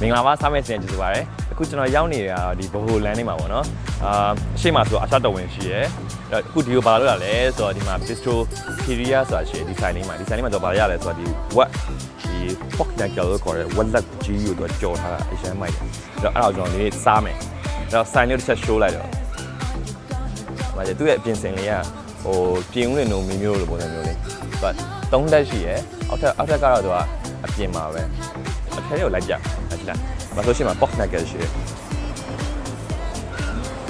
မင်္ဂလာပါစားမယ်စင်ကျေးဇူးပါတယ်အခုကျွန်တော်ရောက်နေတာဒီဘိုလန်နေမှာပေါ့နော်အာအရှိမဆိုအရှတော်ဝင်ရှိရယ်အဲ့အခုဒီကိုဘာလို့ရလဲဆိုတော့ဒီမှာ bistro pizzeria ဆိုတာရှိတယ်ဒီဆိုင်လေးမှာဒီဆိုင်လေးမှာတော့ဘာရလဲဆိုတော့ဒီ what ဒီ pork knuckle လို့ခေါ်တဲ့ what leg ကြီးကိုတော့ကြော်ထားတာအရင်မိုက်တယ်အဲ့တော့အဲ့ဒါကိုကျွန်တော်ဒီနေ့စားမယ်အဲ့တော့ဆိုင်လေးတစ်ချက် show လိုက်တော့ဘာလဲသူ့ရဲ့အပြင်စင်လေးကဟိုပြင်ဦးလင်တို့မီမျိုးလိုပုံစံမျိုးလေးသူက၃လက်ရှိရယ်အောက်ထပ်အောက်ထပ်ကတော့သူကအပြင်မှာပဲအထက်ကိုလိုက်ပြ ဟုတ်လားမဆိုရှင်မှာ pork knuckle ရှိတယ်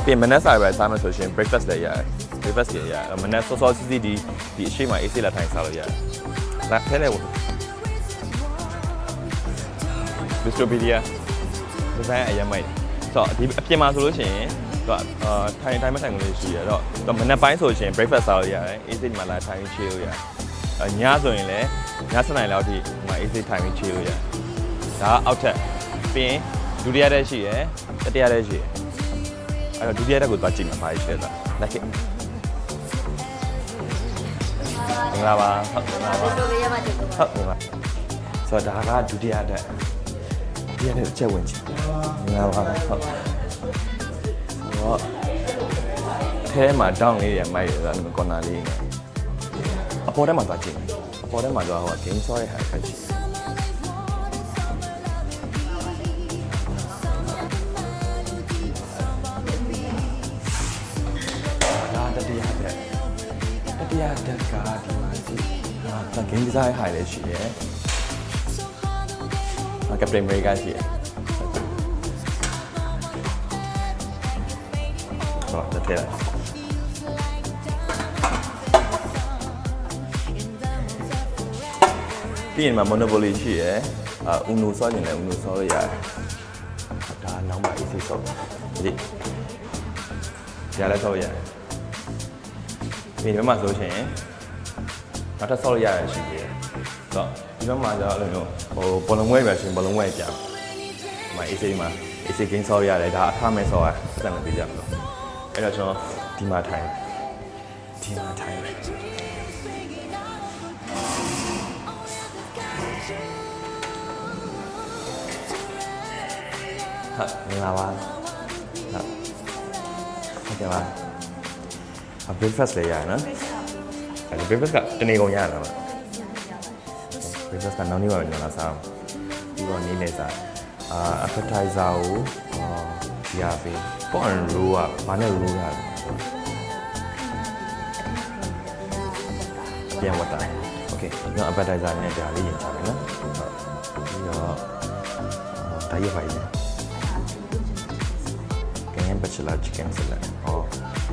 ပြင်မနက်စာပဲစားမယ်ဆိုရှင် breakfast လည်းရတယ် breakfast လည်းရတယ်မနက်စောစောစီးစီးဒီဒီအရှိမအေးစေးလာထိုင်စားလို့ရတယ်လက်ထဲလည်း Bistropedia ဒီဇိုင်းအရင်မိုက်တယ်ဆိုတော့ဒီအပြင်မှာဆိုလို့ရှိရင်သူကအာထိုင်ထိုင်မထိုင်ကလေးရှိရတော့သူမနက်ပိုင်းဆိုရှင် breakfast စားလို့ရတယ်အေးစိတ်ဒီမှာလာထိုင်ချေလို့ရတယ်အညဆိုရင်လည်းည7နာရီလောက်ထိဒီမှာအေးစိတ်ထိုင်ပြီးချေလို့ရတယ်ဒါကအောက်ထပ် ပြီးရင်ဒုတိယတက်ရှိရယ်တတိယတက်ရှိရယ်အဲ့တော့ဒုတိယတက်ကိုသွားကြည့်မှာပါရှိတယ်လားလက်ခေမင်္ဂလာပါဟုတ်မင်္ဂလာပါဆိုရရမှာကျေးဇူးပါဟုတ်ကဲ့ပါဆိုတော့ဒါကဒုတိယတက်ဒုတိယတက်အချက်ဝင်ချင်မင်္ဂလာပါဟုတ်ဆိုတော့အဲမှာ down လေးရမိုက်ရတာဒီကော်နာလေးနဲ့အပေါ်ထဲမှာသွားကြည့်အပေါ်ထဲမှာတော့ဟို game ဆောရတဲ့ဟာခက်ရှိဒါ တတိယတက်တတိယတက်ကဒီမှာကြည့်ဟာဒါ game design ဟာလည်းရှိတယ်ဟာ Captain America ရှိတယ်ဟောတက်ထဲလိုက်ပြီးရင်မှာ Monopoly ရှိရယ်အာ Uno ဆော့နေတယ် Uno ဆော့လို့ရတယ်ဒါနောက်မှ easy ဆော့ဒီရလဲဆော့ရတယ် ဒီဘက်မှာဆိုရှင်နောက်ထပ်ဆော့လို့ရတယ်ရှိသေးတယ်ဆိုတော့ဒီဘက်မှာကျတော့အဲ့လိုမျိုးဟိုဘောလုံးဝဲပဲရှင်ဘောလုံးဝဲကြောင်ဒီမှာ easy မှာ easy game ဆော့ရတယ်ဒါအခမဲ့ဆော့ရစက်မပေးကြဘူးအဲ့တော့ကျွန်တော်ဒီမှာထိုင်ဒီမှာထိုင်မယ်ဟုတ်မင်္ဂလာပါဟုတ်ဟုတ်ကဲ့ပါအ breakfast လေးရနော်အဲ့ဒီ breakfast ကတနေကုန်ရတာပါ breakfast ကနောက်နေ့ပါကျွန်တော်လာစားပြီးတော့နေ့နေ့စားအာ appetizer ကိုအာရပြီ pork and roll ကဘာနဲ့ roll ရလဲပြန်ဝတ်တာ okay ကျွန်တော် appetizer နဲ့ဒါလေးရင်ချမယ်နော်ဟုတ်ပြီးတော့အာဒါရပါရင်ကယန်း bachelor chicken salad ဟော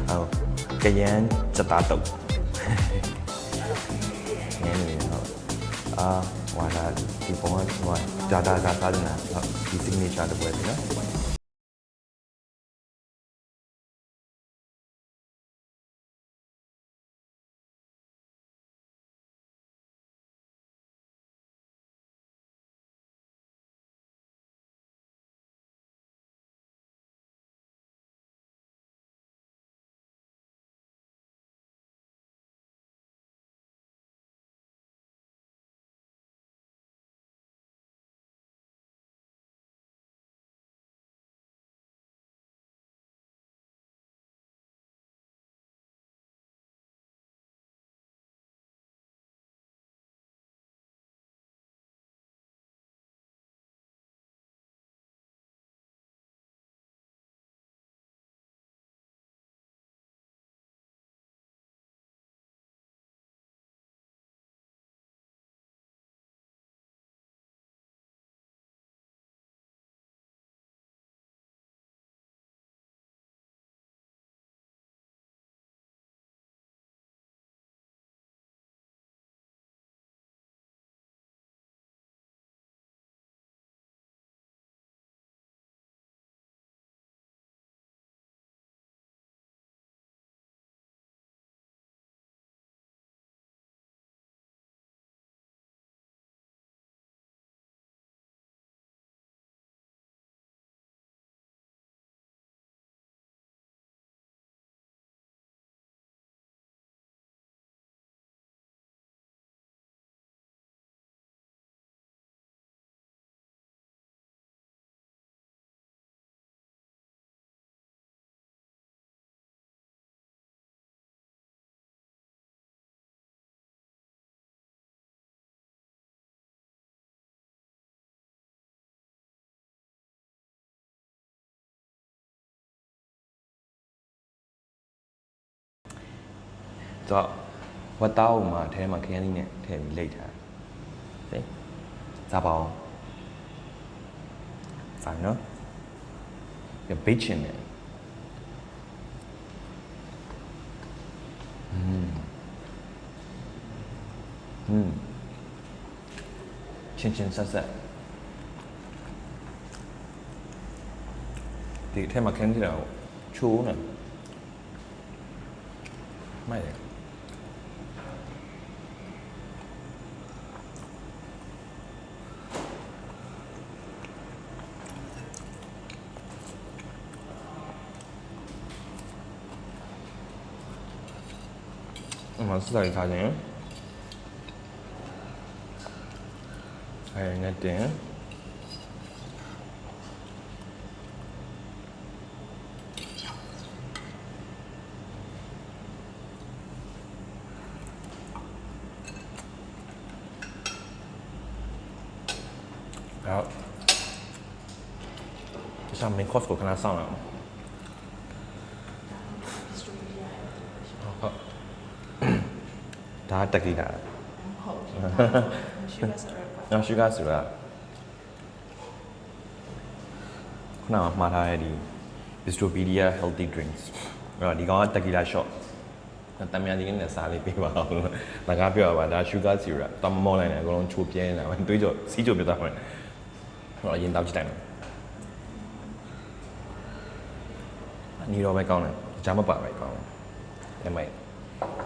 ဟု တ်ကယန်းစတာတုတ်နည်းနည်းဟုတ်အာဝါလာဒီပုံ ကဟိုဂျာဒါကစားတယ်နော်ဟုတ်ဒီ signature တစ်ပွဲနော် တော့ဝတ်သားအောင်မှာအထဲမှာခရမ်းလေးနဲ့ထည့်ပြီးလိတ်ထားတယ်ဇာပေါင်းဆိုင်နော်ပြဘေးချင်တယ်อืมอืมချင်းချင်းဆက်ဆက်ဒီအထဲမှာခင်းကြည့်တာကိုချိုးနေမိုက်တယ် 四在人，差点还有那点，然后这上面 cosco 跟他上了。 ဒါတက်ကီလာဟုတ်ရှိရစရပါ။နောက်ရှုကားဆိုတာခုနကမှားထားတဲ့ဒီ Bistropedia Healthy Drinks အဲ့တော့ဒီကောင်ကတက်ကီလာ shot တမ်းမြန်ဒီကနေ့စားလေးပေးပါအောင်လို့ငါကပြောပါဒါ sugar syrup တမမောလိုက်တယ်အကုန်လုံးချိုးပြဲနေတာပဲတွေးကြောစီးကြောပြသွားမယ်ဟောအရင်တောက်ကြည့်တိုင်းမယ်အနီတော့ပဲကောင်းတယ်ဂျာမပါပဲကောင်းတယ်အဲ့မိုက်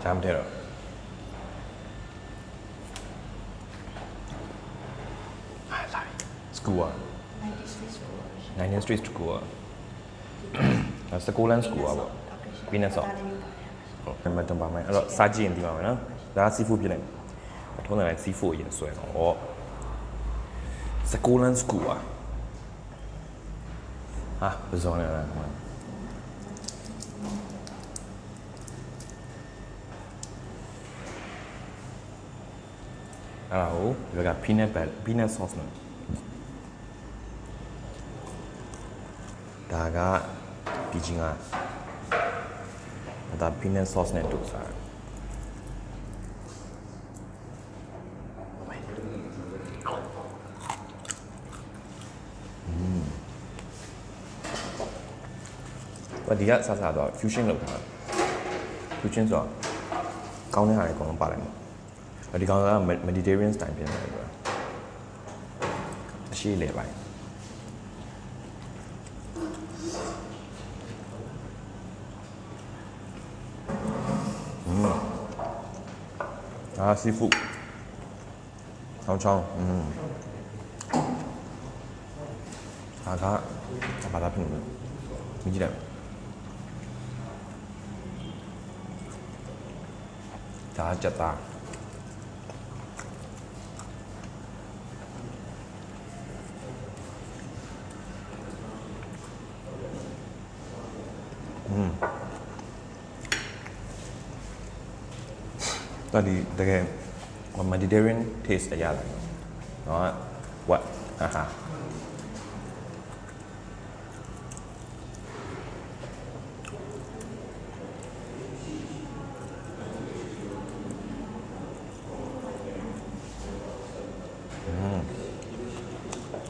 ဂျာမထဲတော့ School. 90 street school Nine Street School. အဲစကူလန်စကူပါပေါ့ပြင်းနေဆော့ဟုတ်မတန်ပါမယ်အဲ့တော့စားကြည့်ရင်ဒီပါမယ်နော်ဒါကစီဖူးပြလိုက်ထုံးတယ်စီဖူးအရင်ဆွဲတော့ဟောစကူလန်စကူอ่ะဟာဘယ်ဇောလဲလားအဲ့ဒါကိုဒီက peanut butter peanut sauce နဲ့ ဒါကဒီချင်းကဒါ peanut sauce နဲ့တူစားတယ်ဘာဒီကဆဆတော့ fusion လုပ်တာ fusion ဆိုတော့ကောင်းတဲ့ဟာတွေအကုန်လုံးပါလိုက်မှာဒီကောင်က Mediterranean style ဖြစ်နေတယ်ကွာအရှိလေပိုင်း 啊，seafood，南昌。嗯，把它拼论，没，你记得，大家叫。嗯。 တော်ဒီတကယ် Mediterranean taste ရလာတယ်။နော် what ဟာဟာ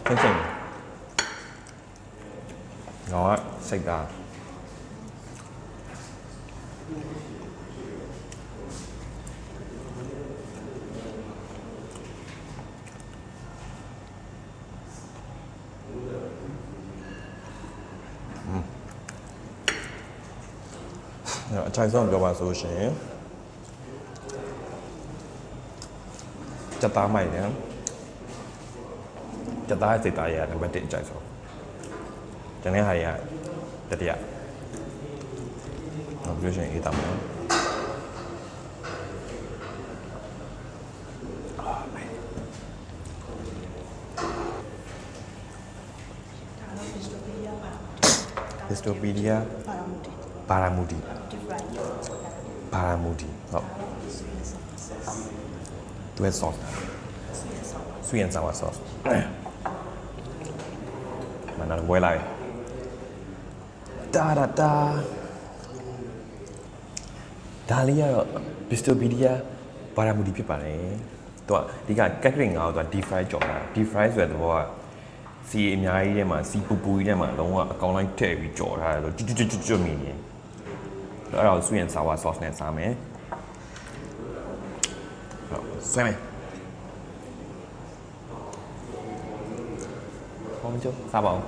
ချင်းချင်းနော်စိတ်သား အဲ့တော့အချိုင်ဆုံးပြောပါဆိုရှင်စက်သားမိုက်တယ်စက်သားစိတ်သားရနံပါတ်1အချိုင်ဆုံးကျန်တဲ့ဟာတွေကတတိယနောက်ပြောရှင်အေးတာမယ်ဒါတော့ Wikipedia ပါ Histopedia ပါရမူတီ Paramudi different Paramudi ဟုတ် sweet sauce သူရဲ့ sauce sweet and sour sauce မနာဝဲလိုက်တာတာတာဒါလေးကတော့ Bistopedia ဘာရာမူဒီဖြစ်ပါတယ်သူကဒီက Catering ကတော့သူက deep fry ကြော်တာ deep fry ဆိုတဲ့သဘောကစီအများကြီးထဲမှာစီပူပူကြီးထဲမှာလုံးဝအကောင်လိုက်ထည့်ပြီးကြော်ထားတယ်လို့ကျွတ်ကျွတ်ကျွတ်ကျွတ်မြင်ရင် အဲ့ဒါကို sweet and sour sauce နဲ့စားမယ်ဟုတ်ဆွဲမယ်ဟောမကျော်စားပါဦး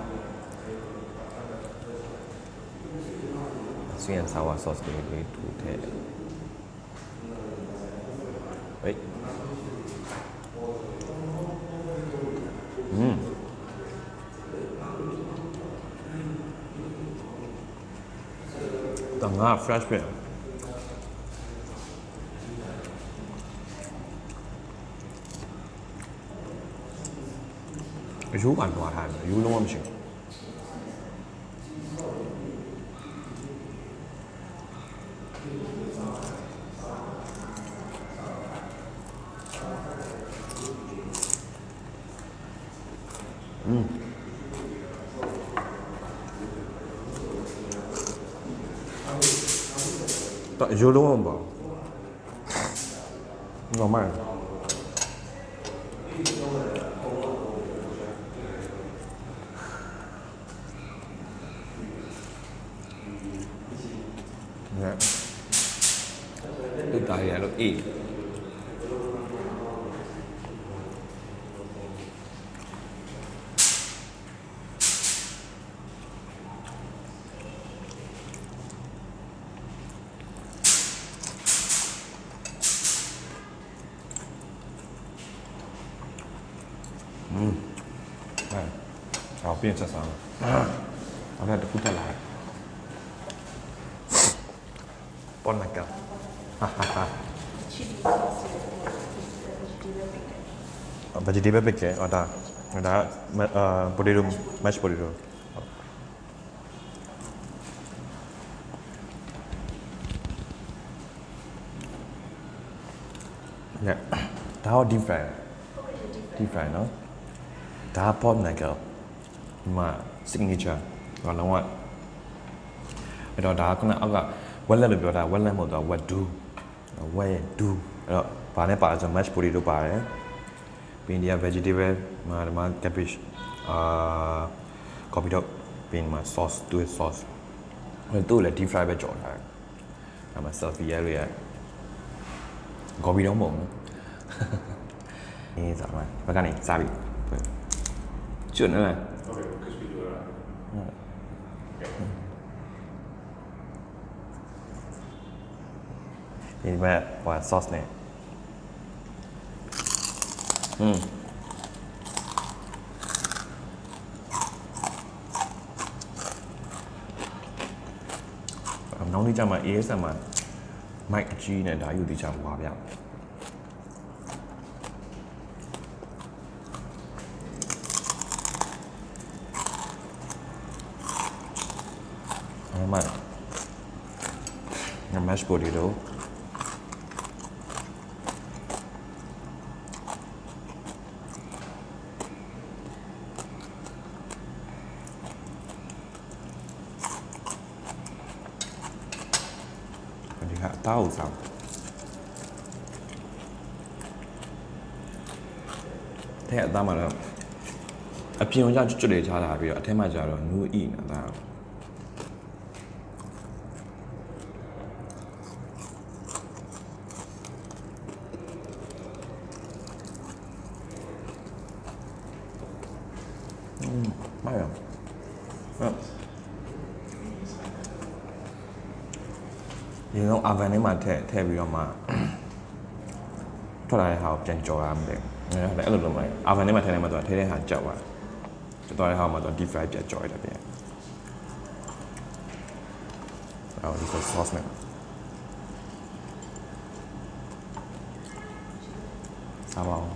sweet and sour sauce လေးလေးထူထည့်ဝိ တငါ fresh ပဲအယူကန်သွားထားတယ်အ ရိုးလုံးအောင်ပါနော်မင်းเนี่ยติดตายแล้วเอ๊ะ Bon Maca. Vegetable pick eh? Oh dah. Dah uh, potato, mashed potato. Yeah. Dah deep fry. Deep fry nó, no? Dah Bon Maca. Mà signature. Còn đúng không ạ? Cái đó đó cũng là ốc ạ. ဝက်လက်လို့ပြောတာဝက်လက်မဟုတ်တော့ဝက်ဒူးဝက်ရဲ့ဒူးအဲ့တော့ဘာနဲ့ပါလဲဆိုတော့ mashed potato ပါတယ်ပြီးရင်ဒီက vegetable မှာဒီမှာ cabbage အာ coffee dog ပြီးရင်ဒီမှာ sauce တူ sauce အဲ့တို့လည်း deep fry ပဲကြော်ထားတယ်အဲ့မှာ selfie ရလို့ရ coffee dog မဟုတ်ဘူးအေးစားမှာဘက်ကနေစားပြီကျွတ်နေ လားဒီမဲ့ဟို sauce နဲ့อืมနောက်နေ့ကျမှ ASM မှာ mic အကြီးနဲ့ဒါယူတီချာဝါပြ Normal. Yung mashed potato. Hindi ka tao sao? ထဲအသားမှာတော့အပြင်ကကျွတ်ကျွတ်လေးချားလာပြီးတော့အထဲမှာကျတော့နူးဣနေတာ ထဲမှာထည့်ထည့်ပြီးတော့မှထွက်လာတဲ့ဟာကိုပြန်ကြော်ရမှာတယ်။အဲ့ဒါလည်းအဲ့လိုလုပ်မှာ။ oven ထဲမှာထည့်လိုက်မှတော့ထဲထဲဟာကြောက်သွား။ကြောက်သွားတဲ့ဟာမှာတော့ deep fry ပြန်ကြော်ရတယ်ပြန်။အော်ဒီ sauce နဲ့စားပါဦး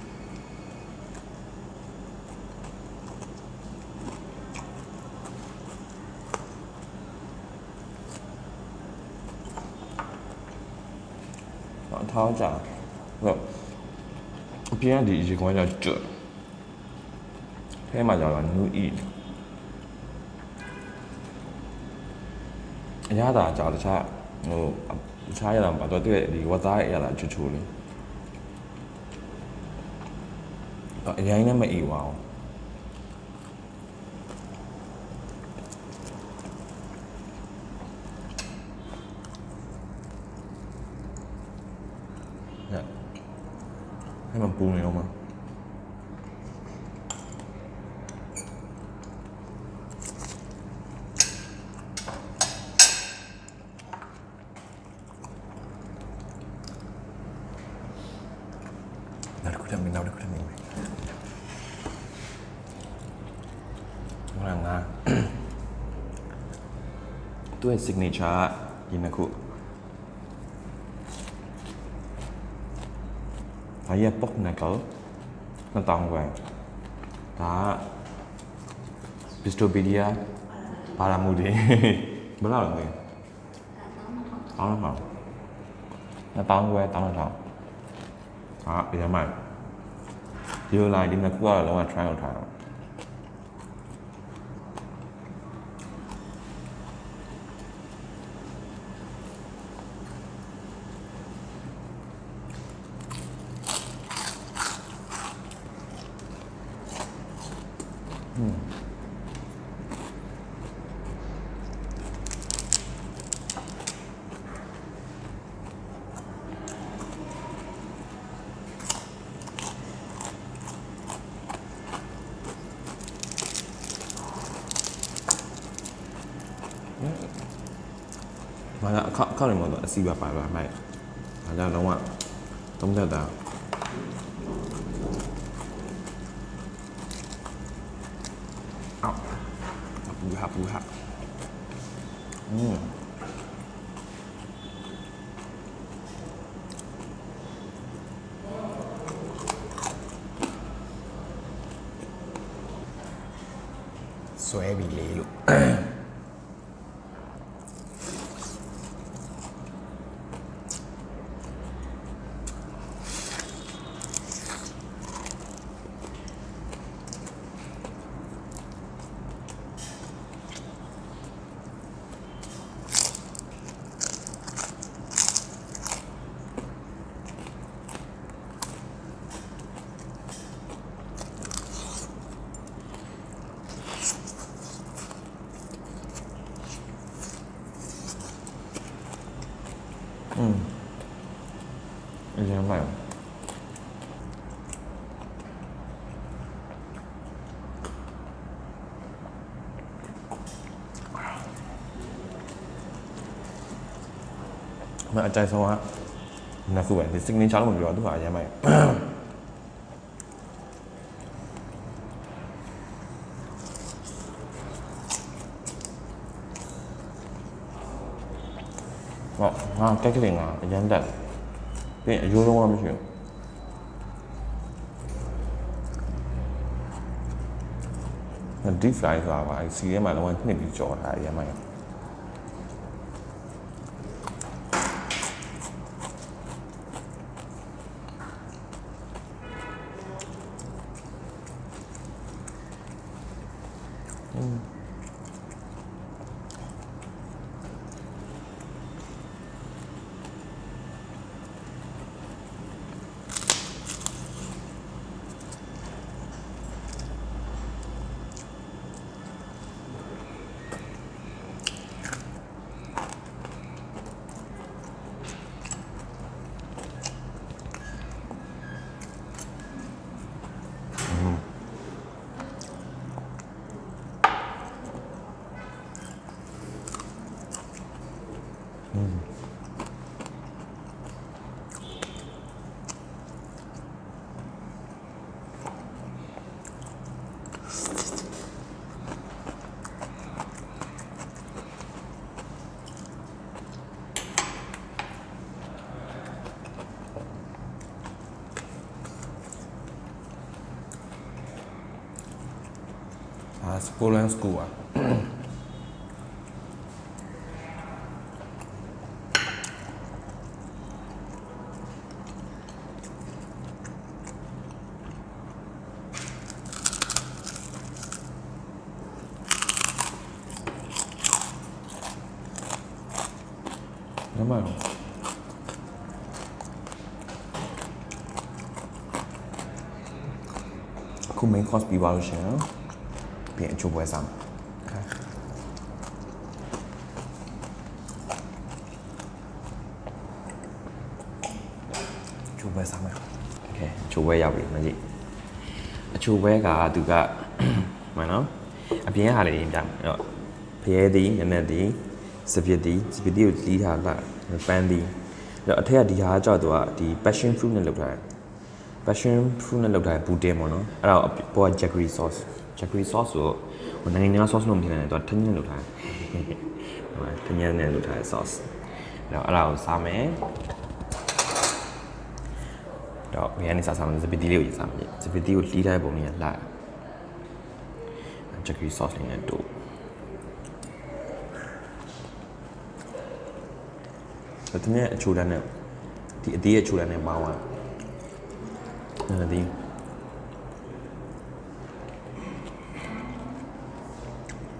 ။ ထောင်းကြဟုတ်အပြင်ကဒီရေခွန်းကြောင့်ကျွတ်ထဲမှာကြောင့်နူးဤအရသာကြောင့်တခြားဟိုတခြားရတာမပါတော့သူရဲ့ဒီဝတ်သားရဲ့အရသာချူချူလေးအရင်လည်းမအီပါဘူး အဲ့မပူနေတော့မှာနောက်တစ်ခုထပ်မင်းနောက်တစ်ခုထပ်မင်းဟိုငါသူ့ ရဲ့ signature ဒီနှစ်ခုဒါရဲ့ pop knuckle နှစ်တောင်းပဲဒါက Bistropedia ဘာလာမှုတွေဘယ်လောက်လဲမသိဘူးတောင်းတော့မှာနှစ်တောင်းပဲတောင်းတော့တောင်းဟာအရင်မှဒီလိုလိုက်ဒီနှစ်ခုကတော့လုံးဝ try လုပ်ထားတော့ဘာလဲအခ က်အခက်နေမှာတော့အစီပါပါပါမိုက်ဒါကြောင့်လုံးဝသုံးသက်တာအောက်ပူဟာ မအကြိုက်ဆုံးကနှစ်ခုပဲဒီ signature လို့မပြောသူကအရင်မိုက်ဟောငါကက်ကလေးငါအရင်တက်တယ်ပြီးရင်အယိုးလုံးဝမရှိဘူး deep fry ဆိုတာပါစီထဲမှာလုံးဝနှစ်ပြီးကြော်ထားရမ်းမိုင်း အာစပိုလန်စကူอ่ะ ညမရော အခု main course ပြီးသွားလို့ရှရင်ပြင်အချိုးပွဲစားမယ် ချိုးပွဲစားမယ်โอเคအချိုးပွဲရောက်ပြီမကြီးအချိုးပွဲကသူက မှန်နော်အပြင်ကဟာလေးပြမယ်အဲ့တော့ဖရဲသည်နက်နက်သည်စပစ်သည်စပစ်သည်ကိုလီးထားတာပန်းသည်အဲ့တော့အထက်ကဒီဟာကကြောက်တော့ဒီ passion fruit နဲ့လုပ်ထားတယ် passion fruit နဲ့လုပ်ထားတဲ့ပူတင်ပေါ့နော်အဲ့ဒါကိုပေါ်က jaggery sauce jaggery sauce ဆိုဟိုနိုင်ငံက sauce လို့မထင်နဲ့သူကထင်းနဲ့လုပ်ထားတယ်ဟိုထင်းနဲ့လုပ်ထားတဲ့ sauce အဲ့တော့အဲ့ဒါကိုစားမယ်တော့ဘယ်ကနေစားစားမလဲစပီတီလေးကိုရေးစားမယ်စပီတီကိုလှီးထားတဲ့ပုံလေးကလှတယ်ချက်ဂရီဆော့စ်လေးနဲ့တို့ဒါတည်းအချိုတန်းနဲ့ဒီအသေးအချိုတန်းနဲ့ပေါင်းသွားတယ် ဒီ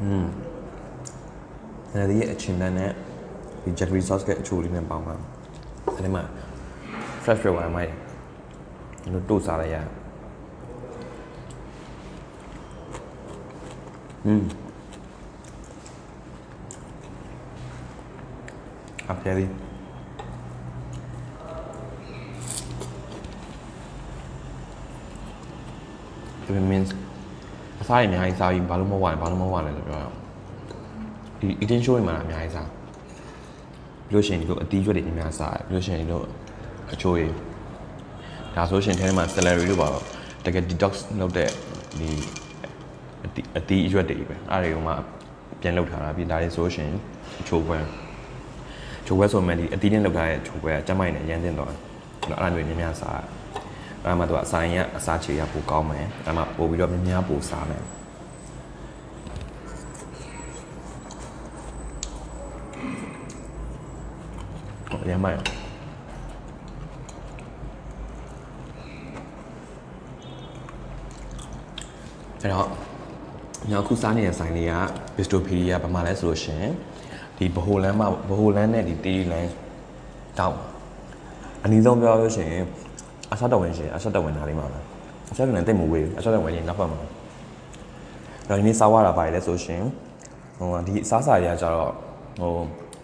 อืมအဲဒီအချင်းတန်းနဲ့ဒီချက်ဂရီဆော့စ်ကအချိုလေးနဲ့ပေါင်းသွားတယ်အဲဒီမှာ fresh red wine မိုက်တယ် တို့တို့စားရရอืมအပြည့် လေးဒီ means အစားရအများကြီးစားပြီးဘာလို့မဝနိုင်ဘာလို့မဝနိုင်လဲပြောရအောင်ဒီ eating show တွေမှာအများကြီးစားပြီးလို့ရှိရင်ဒီလိုအတီးရွက်တွေအများစားတယ်ပြီးလို့ရှိရင်ဒီလိုအချိုးတွေဒါဆိုရှင်ထဲမှာ celery လို့ပါတော့တကယ် detox လုပ်တဲ့ဒီအတီအတီအရွက်တွေပဲအဲ့ဒါတွေကမှပြန်လုပ်ထားတာပြီးဒါတွေဆိုရှင်ချိုးပွဲချိုးပွဲဆိုမှဒီအတီနဲ့လုပ်ထားတဲ့ချိုးပွဲကကျမိုင်းနဲ့ရမ်းတင်တော့အဲ့တော့အဲ့ဒါမျိုးများများစား အဲ့မှာသူကအဆိုင်ရအစားချေရပိုကောင်းမယ်အဲ့မှာပို့ပြီးတော့များများပို့စားမယ်ရမ်းမိုင်းအဲ့တော့ညောင်ခုစားနေတဲ့ဆိုင်လေးက Bistopedia ဘာမှလဲဆိုလို့ရှရင်ဒီဘဟိုလမ်းမှာဘဟိုလမ်းနဲ့ဒီတီရီလမ်းတောက်အနည်းဆုံးပြောလို့ရှရင် အဆက်တော်ဝင်ရှင်အဆက်တော်ဝင်သားလေးမှာပဲအဆက်တော်ဝင်တိတ်မဝေးဘူးအဆက်တော်ဝင်ရင်နောက်ဘက်မှာတော့ဒီနေ့စားရတာပါလေဆိုရှင်ဟိုဒီအစားအစာတွေကကြတော့ဟို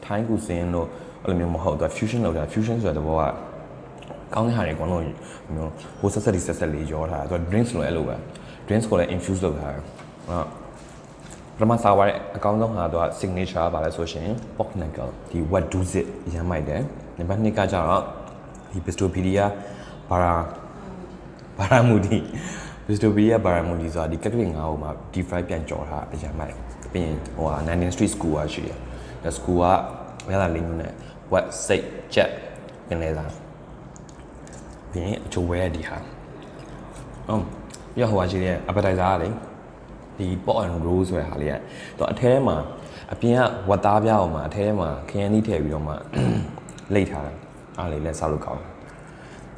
ထိုင်းကူစင်းတို့အဲ့လိုမျိုးမဟုတ်တော့ fusion လောက်တာ fusion ဆိုတဲ့ဘောကကောင်းတဲ့ဟာတွေအကုန်လုံးမျိုးဟိုဆက်ဆက်ဒီဆက်ဆက်လေးရောထားတာသူက drinks လို့အဲ့လိုပဲ drinks ကိုလည်း infuse လုပ်ထားတယ်ဟုတ်ပထမစားရတဲ့အကောင်းဆုံးဟာသူက signature ပါလဲဆိုရှင် pork knuckle ဒီ what does it ရမ်းမိုက်တယ်နံပါတ်2ကကြတော့ဒီ bistopedia ဘာရာဘာရာမူဒီ bistopedia ဘာရာမူဒီဆိုတာဒီကက်ကလေးငါ့ဟိုမှာ deep fry ပြန်ကြော်ထားအရမ်းမိုက်ပြီးရင်ဟိုဟာ Nine Street School ကရှိတယ်ဒါ school ကဘယ်လာလေးမျိုးနဲ့ what say jet ပင်လဲစားပြီးရင်အချိုဝဲဒီဟာဟုတ်ပြီးတော့ဟိုဟာရှိတဲ့ appetizer ကလေဒီ pot and roll ဆိုတဲ့ဟာလေးကတော့အထဲထဲမှာအပြင်ကဝတ်သားပြားအောင်မှာအထဲထဲမှာခရမ်းသီးထည့်ပြီးတော့မှလိတ်ထားတာအားလေးလဲစားလို့ကောင်းတယ်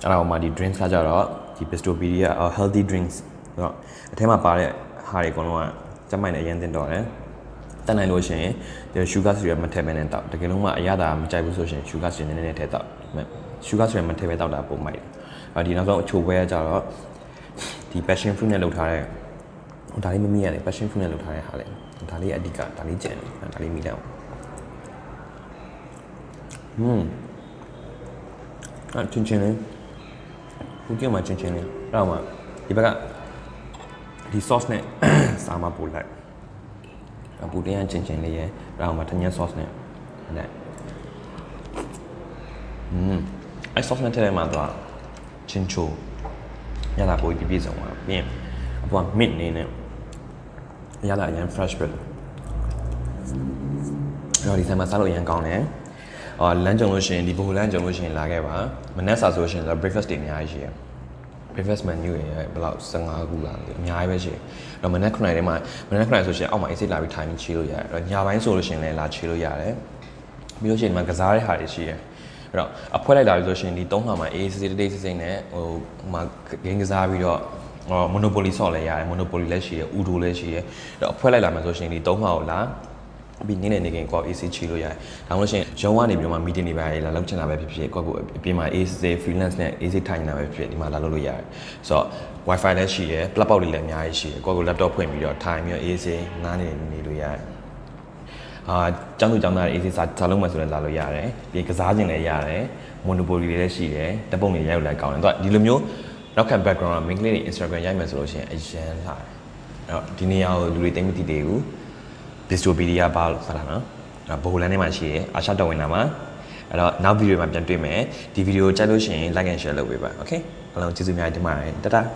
အဲ့ဒါဟိုမှာဒီ drinks ကကြတော့ဒီ Bistopedia healthy drinks ဆိုတော့အထဲမှာပါတဲ့ဟာတွေအကုန်လုံးကကျန်းမိုင်နဲ့အရင်တင်တော့တယ်တတ်နိုင်လို့ရှိရင်ဒီ sugar syrup မထည့်ဘဲနဲ့တောက်တကယ်လို့မှအရသာမကြိုက်ဘူးဆိုရှင် sugar syrup နည်းနည်းနဲ့ထည့်တောက် sugar syrup မထည့်ဘဲတောက်တာပုံမိုက်တယ်အဲဒီနောက်ဆုံးအချိုပွဲကကြတော့ဒီ passion fruit နဲ့လုပ်ထားတဲ့ဟိုဒါလေးမမိရတယ် passion fruit နဲ့လုပ်ထားတဲ့ဟာလေဒါလေးအဓိကဒါလေးကြံတယ်ဒါလေးမိတော့ဟွန်းအချင်းချင်းလေး ဘူးကမှချင်းချင်းလေးအဲ့တော့မှဒီဘက်ကဒီ sauce နဲ့စားမပို့လိုက်အပူတင်းချင်းချင်းလေးရယ်အဲ့တော့မှထညက် sauce နဲ့နဲ့อืมအဲ့ sauce နဲ့ထည့်လိုက်မှတော့ချင်းချိုရတာပိုပြီးပြည့်စုံသွားပြီးရင်အပေါ်က mid နေနဲ့ရတာအရင် fresh ပဲလို့အဲ့တော့ဒီဆိုင်မှာစားလို့အရင်ကောင်းတယ် အော်လမ်းကြုံလို့ရှိရင်ဒီဘိုလမ်းကြုံလို့ရှိရင်လာခဲ့ပါမနေ့စာဆိုရှင်ဆို breakfast တွေအများကြီးရှိရယ် breakfast menu တွေဘယ်လောက်15ခုလားအများကြီးပဲရှိတယ်။အဲ့တော့မနက်9:00ထဲမှာမနက်9:00ဆိုရှင်အောက်မှာ AC လာပြီး time ချီလို့ရတယ်။အဲ့တော့ညပိုင်းဆိုလို့ရှင်လည်းလာချီလို့ရတယ်။ပြီးလို့ရှိရင်ဒီမှာကစားတဲ့ဟာတွေရှိတယ်။အဲ့တော့အဖွဲလိုက်လာပြီဆိုရှင်ဒီ3ခါမှာ AC တိတ်တိတ်စိမ့်နဲ့ဟိုဟိုမှာ game ကစားပြီးတော့ဟော monopoly ဆော့လဲရတယ် monopoly လည်းရှိတယ် udo လည်းရှိတယ်။အဲ့တော့အဖွဲလိုက်လာမှာဆိုရှင်ဒီ3ခါကိုလာ ပြီးနေ့နဲ့နေခင်ကိုယ် AC ချီလို့ရတယ်ဒါမှမဟုတ်ရှင်ရုံးကနေပြီးတော့မှ meeting တွေပါလာလောက်ချင်တာပဲဖြစ်ဖြစ်ကိုယ့်ကိုအပြင်မှာ AC freelance နဲ့ AC ထိုင်နေတာပဲဖြစ်ဖြစ်ဒီမှာလာလုပ်လို့ရတယ်ဆိုတော့ wifi လည်းရှိရယ် plug out တွေလည်းအများကြီးရှိရယ်ကိုယ့်ကို laptop ဖွင့်ပြီးတော့ထိုင်ပြီးတော့ AC နားနေနေလို့ရတယ်အာကျောင်းသူကျောင်းသားတွေ AC စာစာလုံးမှဆိုလည်းလာလို့ရတယ်ပြီးကစားခြင်းလည်းရတယ် monopoly တွေလည်းရှိတယ်တပ်ပုံတွေရိုက်လို့လည်းကောင်းတယ်သူကဒီလိုမျိုးနောက်ခံ background က main ကလေးတွေ Instagram ရိုက်မယ်ဆိုလို့ရှိရင်အရန်လာတယ်အဲ့တော့ဒီနေရာကိုလူတွေသိမသိသေးဘူး Distropedia ပါလို့ဆိုတာနော်အဲ့ဘိုလန်ထဲမှာရှိတယ်အာရှတော်ဝင်တာမှာအဲ့တော့နောက်ဗီဒီယိုမှာပြန်တွေ့မယ်ဒီဗီဒီယိုကြိုက်လို့ရှိရင် like and share လုပ်ပေးပါ okay အားလုံးကျေးဇူးများတင်ပါတယ်တတား